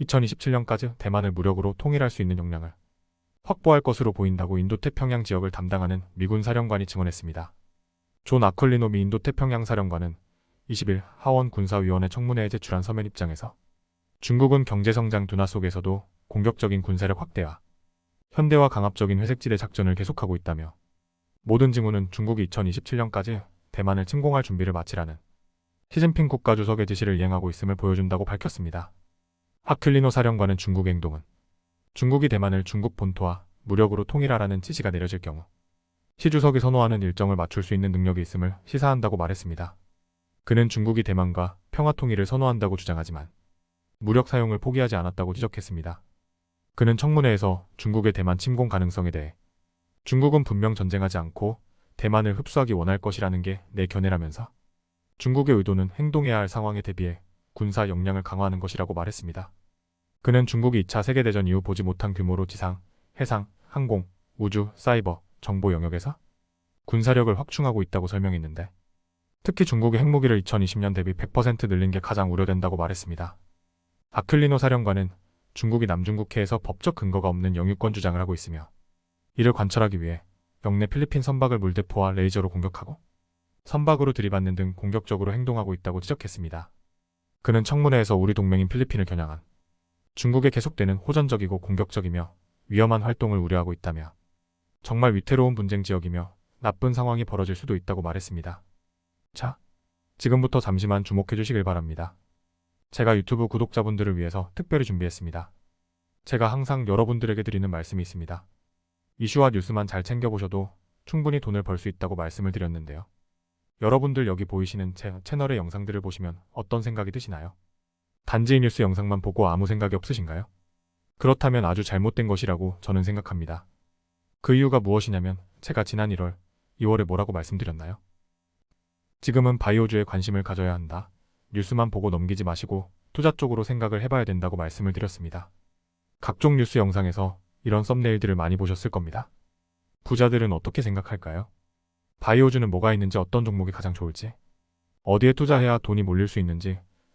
2027년까지 대만을 무력으로 통일할 수 있는 역량을 확보할 것으로 보인다고 인도태평양 지역을 담당하는 미군 사령관이 증언했습니다. 존 아컬리노 미 인도태평양 사령관은 20일 하원 군사위원회 청문회에 제출한 서면 입장에서 중국은 경제성장 둔화 속에서도 공격적인 군사력 확대와 현대화 강압적인 회색지대 작전을 계속하고 있다며 모든 징후는 중국이 2027년까지 대만을 침공할 준비를 마치라는 시진핑 국가주석의 지시를 이행하고 있음을 보여준다고 밝혔습니다. 하클리노 사령관은 중국의 행동은 중국이 대만을 중국 본토와 무력으로 통일하라는 지시가 내려질 경우 시 주석이 선호하는 일정을 맞출 수 있는 능력이 있음을 시사한다고 말했습니다. 그는 중국이 대만과 평화 통일을 선호한다고 주장하지만 무력 사용을 포기하지 않았다고 지적했습니다. 그는 청문회에서 중국의 대만 침공 가능성에 대해 중국은 분명 전쟁하지 않고 대만을 흡수하기 원할 것이라는 게 내 견해라면서 중국의 의도는 행동해야 할 상황에 대비해 군사 역량을 강화하는 것이라고 말했습니다. 그는 중국이 2차 세계대전 이후 보지 못한 규모로 지상, 해상, 항공, 우주, 사이버, 정보 영역에서 군사력을 확충하고 있다고 설명했는데 특히 중국의 핵무기를 2020년 대비 100% 늘린 게 가장 우려된다고 말했습니다. 아클리노 사령관은 중국이 남중국해에서 법적 근거가 없는 영유권 주장을 하고 있으며 이를 관철하기 위해 영내 필리핀 선박을 물대포와 레이저로 공격하고 선박으로 들이받는 등 공격적으로 행동하고 있다고 지적했습니다. 그는 청문회에서 우리 동맹인 필리핀을 겨냥한 중국의 계속되는 호전적이고 공격적이며 위험한 활동을 우려하고 있다며 정말 위태로운 분쟁 지역이며 나쁜 상황이 벌어질 수도 있다고 말했습니다. 자, 지금부터 잠시만 주목해 주시길 바랍니다. 제가 유튜브 구독자분들을 위해서 특별히 준비했습니다. 제가 항상 여러분들에게 드리는 말씀이 있습니다. 이슈와 뉴스만 잘 챙겨보셔도 충분히 돈을 벌 수 있다고 말씀을 드렸는데요. 여러분들 여기 보이시는 제 채널의 영상들을 보시면 어떤 생각이 드시나요? 단지 이 뉴스 영상만 보고 아무 생각이 없으신가요? 그렇다면 아주 잘못된 것이라고 저는 생각합니다. 그 이유가 무엇이냐면 제가 지난 1월, 2월에 뭐라고 말씀드렸나요? 지금은 바이오주에 관심을 가져야 한다. 뉴스만 보고 넘기지 마시고 투자 쪽으로 생각을 해봐야 된다고 말씀을 드렸습니다. 각종 뉴스 영상에서 이런 썸네일들을 많이 보셨을 겁니다. 부자들은 어떻게 생각할까요? 바이오주는 뭐가 있는지 어떤 종목이 가장 좋을지, 어디에 투자해야 돈이 몰릴 수 있는지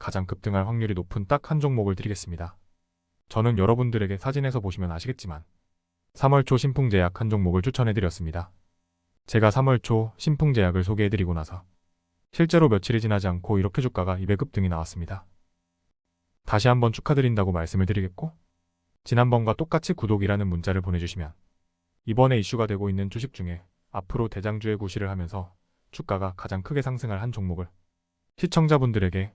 가장 급등할 확률이 높은 딱 한 종목을 드리겠습니다. 저는 여러분들에게 사진에서 보시면 아시겠지만 3월 초 신풍제약 한 종목을 추천해드렸습니다. 제가 3월 초 신풍제약을 소개해드리고 나서 실제로 며칠이 지나지 않고 이렇게 주가가 200급등이 나왔습니다. 다시 한번 축하드린다고 말씀을 드리겠고 지난번과 똑같이 구독이라는 문자를 보내주시면 이번에 이슈가 되고 있는 주식 중에 앞으로 대장주의 구실을 하면서 주가가 가장 크게 상승할 한 종목을 시청자분들에게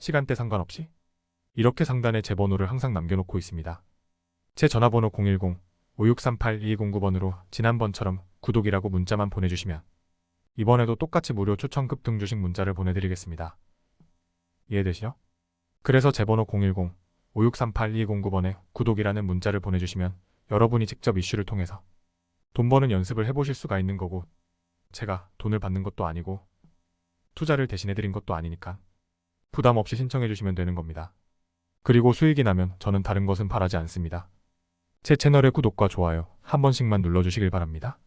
시간대 상관없이 이렇게 상단에 제 번호를 항상 남겨놓고 있습니다. 제 전화번호 010-5638-2209번으로 지난번처럼 구독이라고 문자만 보내주시면 이번에도 똑같이 무료 추천 급등 주식 문자를 보내드리겠습니다. 이해되시죠? 그래서 제 번호 010-5638-2209번에 구독이라는 문자를 보내주시면 여러분이 직접 이슈를 통해서 돈 버는 연습을 해보실 수가 있는 거고 제가 돈을 받는 것도 아니고 투자를 대신해드린 것도 아니니까 부담 없이 신청해 주시면 되는 겁니다. 그리고 수익이 나면 저는 다른 것은 바라지 않습니다. 제 채널의 구독과 좋아요 한 번씩만 눌러주시길 바랍니다.